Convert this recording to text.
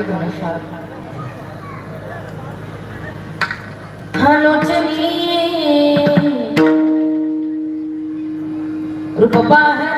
रूप पाहता नो चरी